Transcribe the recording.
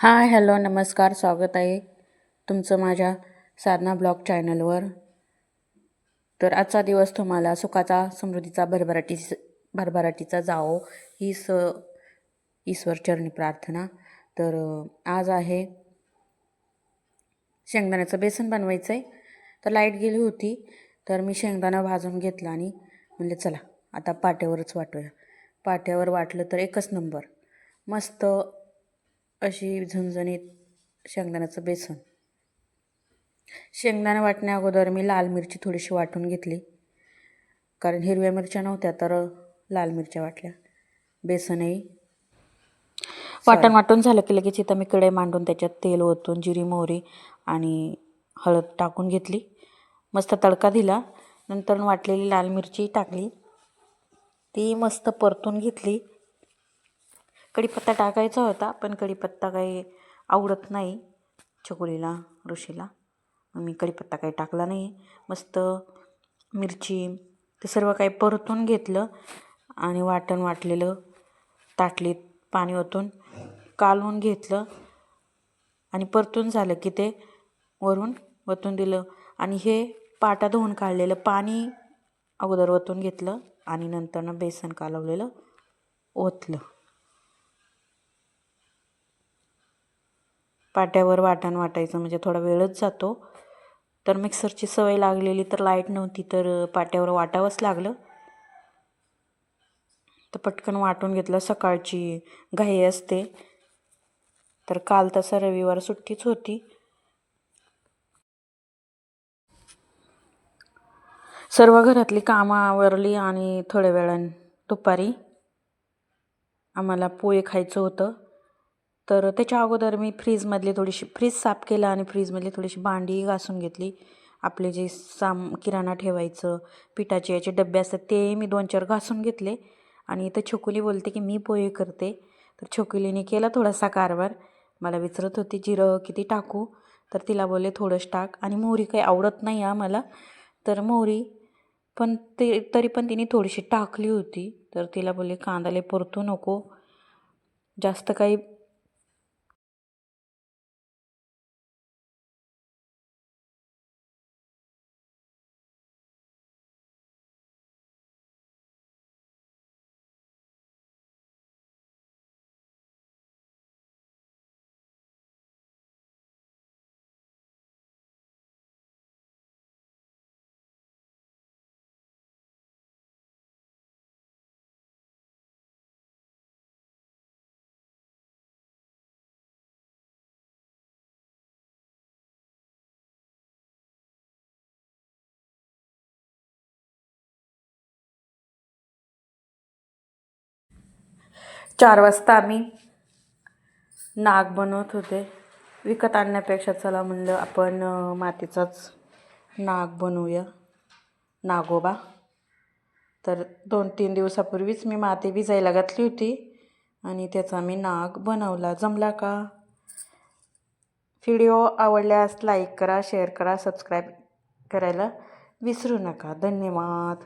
Hi hello नमस्कार स्वागत आहे तुमचं माझ्या साधना ब्लॉग चॅनलवर. तर आजचा दिवस तुम्हाला सुखाचा समृद्धीचा भरभराटी भरभराटीचा जाओ ही स ईश्वरचरणी प्रार्थना. तर आज आहे शेंगदाण्याचं बेसन बनवायचं आहे तर लाइट गेली होती तर मी शेंगदाणा भाजून घेतला आणि म्हणले चला आता पाट्यावरच वाटूया. पाट्यावर वाटलं तर एकच नंबर. मस्त अशी झणझणीत शेंगदाण्याचं बेसन. शेंगदाणा वाटण्या अगोदर मी लाल मिरची थोडीशी वाटून घेतली. कारण हिरव्या मिरच्या नव्हत्या तर लाल मिरच्या वाटल्या. बेसनही. वाटण वाटून झालं की लगेच इथं मी कडे मांडून त्याच्यात तेल ओतून जिरी मोहरी आणि हळद टाकून घेतली. मस्त तडका दिला. नंतर वाटलेली लाल मिरची टाकली. ती मस्त परतून घेतली. कढीपत्ता टाकायचा होता पण कढीपत्ता काही आवडत नाही चकोलीला ऋषीला. मी कढीपत्ता काही टाकला नाही. मस्त मिरची ते सर्व काही परतून घेतलं आणि वाटण वाटलेलं ताटलीत पाणी ओतून कालवून घेतलं आणि परतून झालं की ते वरून वतून दिलं आणि हे पाटा धुवून काढलेलं पाणी अगोदर वतून घेतलं आणि नंतरनं बेसन कालवलेलं ओतलं. पाट्यावर वाटण वाटायचं म्हणजे थोडा वेळच जातो. तर मिक्सरची सवय लागलेली तर लाइट नव्हती तर पाट्यावर वाटावंच लागलं. तर पटकन वाटून घेतलं सकाळची घाई असते. तर काल तसं रविवार सुट्टीच होती. सर्व घरातली कामं आवरली आणि थोड्या वेळानं दुपारी आम्हाला पोहे खायचं होतं. तर त्याच्या अगोदर मी फ्रीजमधली थोडीशी फ्रीज साफ केलं आणि फ्रीजमधली थोडीशी भांडी घासून घेतली. आपले जे साम किराणा ठेवायचं पिठाचे याचे डबे असतात ते मी दोन चार घासून घेतले. आणि इथं छोकुली बोलते की मी पोहे करते. तर छोकुलीने केला थोडासा कारभार. मला विचारत होती जिरं किती टाकू? तर तिला बोलले थोडंच टाक. आणि मोहरी काही आवडत नाही आम्हाला तर मोहरी पण ते तरी पण तिने थोडीशी टाकली होती. तर तिला बोलले कांदाले परतू नको. जास्त काही चार वाजता आम्ही नाग बनवत होते. विकत आणण्यापेक्षा चला म्हणलं आपण मातीचाच नाग बनवूया. नागोबा. तर दोन तीन दिवसापूर्वीच मी माती भिजायला घातली होती आणि त्याचा मी नाग बनवला. जमला का? व्हिडिओ आवडल्यास लाईक करा शेअर करा सबस्क्राईब करायला विसरू नका. धन्यवाद.